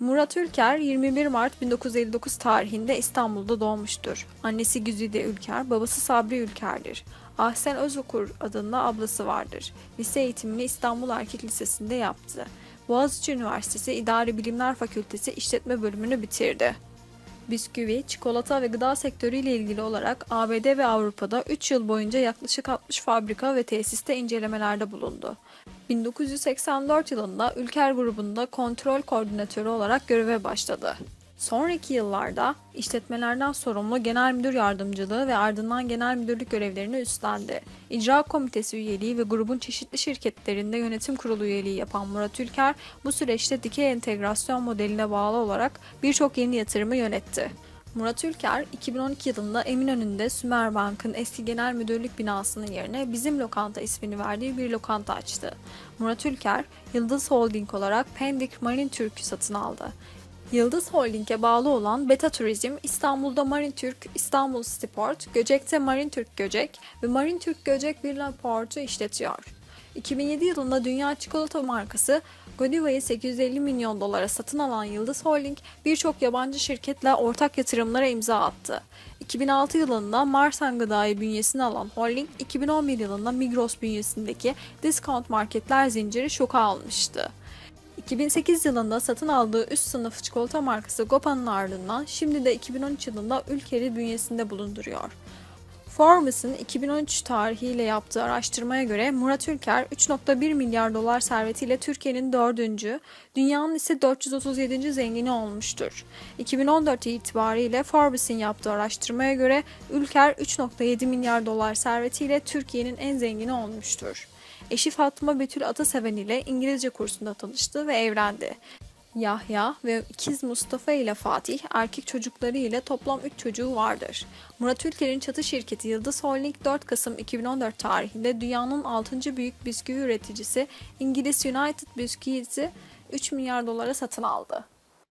Murat Ülker 21 Mart 1959 tarihinde İstanbul'da doğmuştur. Annesi Güzide Ülker, babası Sabri Ülker'dir. Ahsen Özokur adında ablası vardır. Lise eğitimini İstanbul Erkek Lisesi'nde yaptı. Boğaziçi Üniversitesi İdari Bilimler Fakültesi İşletme bölümünü bitirdi. Bisküvi, çikolata ve gıda sektörüyle ilgili olarak ABD ve Avrupa'da 3 yıl boyunca yaklaşık 60 fabrika ve tesiste incelemelerde bulundu. 1984 yılında Ülker grubunda kontrol koordinatörü olarak göreve başladı. Sonraki yıllarda işletmelerden sorumlu genel müdür yardımcılığı ve ardından genel müdürlük görevlerini üstlendi. İcra komitesi üyeliği ve grubun çeşitli şirketlerinde yönetim kurulu üyeliği yapan Murat Ülker bu süreçte dikey entegrasyon modeline bağlı olarak birçok yeni yatırımı yönetti. Murat Ülker 2012 yılında Eminönü'nde Sümer Bank'ın eski genel müdürlük binasının yerine Bizim Lokanta ismini verdiği bir lokanta açtı. Murat Ülker, Yıldız Holding olarak Pendik Marine Türk'ü satın aldı. Yıldız Holding'e bağlı olan Beta Turizm, İstanbul'da Marine Türk, İstanbul Citiport, Göcek'te Marine Türk Göcek ve Marine Türk Göcek Villa Port'u işletiyor. 2007 yılında dünya çikolata markası Godiva'yı 850 milyon dolara satın alan Yıldız Holding birçok yabancı şirketle ortak yatırımlara imza attı. 2006 yılında Marsen Gıda'yı bünyesine alan Holding, 2011 yılında Migros bünyesindeki discount marketler zinciri şoka almıştı. 2008 yılında satın aldığı üst sınıf çikolata markası Gopa'nın ardından şimdi de 2013 yılında Ülker'i bünyesinde bulunduruyor. Forbes'ın 2013 tarihiyle yaptığı araştırmaya göre Murat Ülker 3.1 milyar dolar servetiyle Türkiye'nin dördüncü, dünyanın ise 437. zengini olmuştur. 2014 itibariyle Forbes'in yaptığı araştırmaya göre Ülker 3.7 milyar dolar servetiyle Türkiye'nin en zengini olmuştur. Eşi Fatma Betül Ataseven ile İngilizce kursunda tanıştı ve evlendi. Yahya ve ikiz Mustafa ile Fatih erkek çocukları ile toplam 3 çocuğu vardır. Murat Ülker'in çatı şirketi Yıldız Holding 4 Kasım 2014 tarihinde dünyanın 6. büyük bisküvi üreticisi İngiliz United Bisküvisi 3 milyar dolara satın aldı.